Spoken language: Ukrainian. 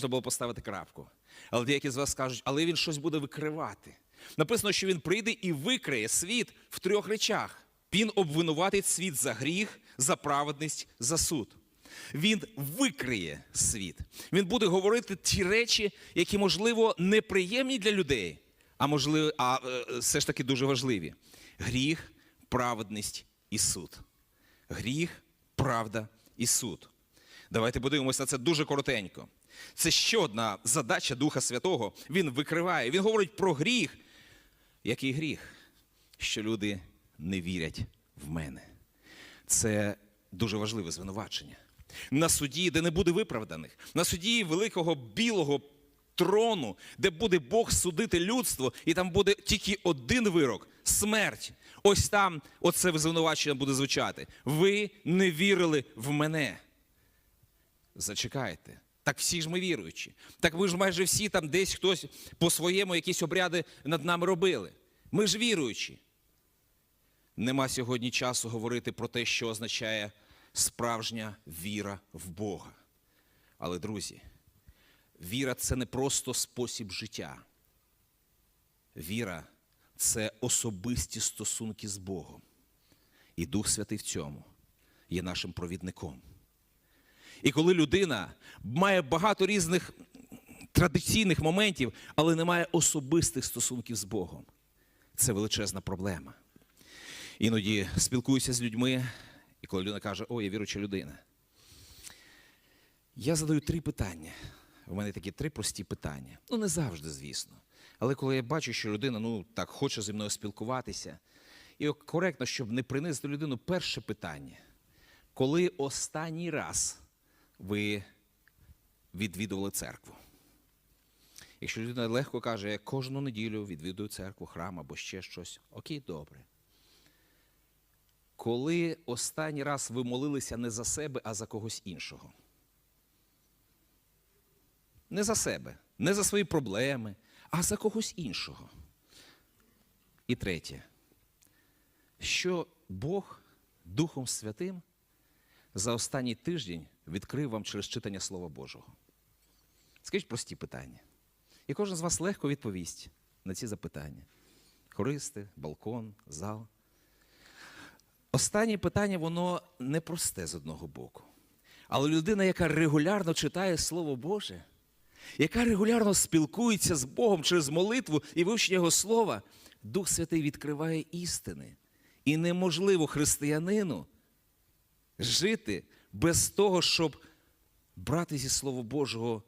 можна було поставити крапку. Але деякі з вас скажуть, але він щось буде викривати. Написано, що він прийде і викриє світ в трьох речах. Він обвинуватить світ за гріх, за праведність, за суд. Він викриє світ. Він буде говорити ті речі, які, можливо, неприємні для людей, а можливо, а е, все ж таки дуже важливі: гріх, праведність і суд. Гріх, правда і суд. Давайте подивимося на це дуже коротенько. Це ще одна задача Духа Святого. Він викриває, він говорить про гріх. Який гріх? Що люди не вірять в мене. Це дуже важливе звинувачення. На суді, де не буде виправданих, на суді великого білого трону, де буде Бог судити людство, і там буде тільки один вирок смерть. Ось там оце звинувачення буде звучати. Ви не вірили в мене. Зачекайте. Так всі ж ми віруючі. Так ви ж майже всі там десь хтось по-своєму якісь обряди над нами робили. Ми ж віруючі. Нема сьогодні часу говорити про те, що означає справжня віра в Бога. Але, друзі, віра це не просто спосіб життя. Віра це особисті стосунки з Богом. І Дух Святий в цьому є нашим провідником. І коли людина має багато різних традиційних моментів, але не має особистих стосунків з Богом, це величезна проблема. Іноді спілкуюся з людьми, і коли людина каже, о, я віруча людина. Я задаю три питання. У мене такі три прості питання. Ну, не завжди, звісно. Але коли я бачу, що людина ну, так хоче зі мною спілкуватися, і коректно, щоб не принизити людину, перше питання. Коли останній раз ви відвідували церкву? Якщо людина легко каже, я кожну неділю відвідую церкву, храм або ще щось, окей, добре. Коли останній раз ви молилися не за себе, а за когось іншого? Не за себе, не за свої проблеми, а за когось іншого. І третє, що Бог Духом Святим за останній тиждень відкрив вам через читання Слова Божого? Скажіть прості питання. І кожен з вас легко відповість на ці запитання. Хористи, балкон, зал. Останнє питання, воно непросте з одного боку. Але людина, яка регулярно читає Слово Боже, яка регулярно спілкується з Богом через молитву і вивчення Його слова, Дух Святий відкриває істини. І неможливо християнину жити без того, щоб брати зі Слова Божого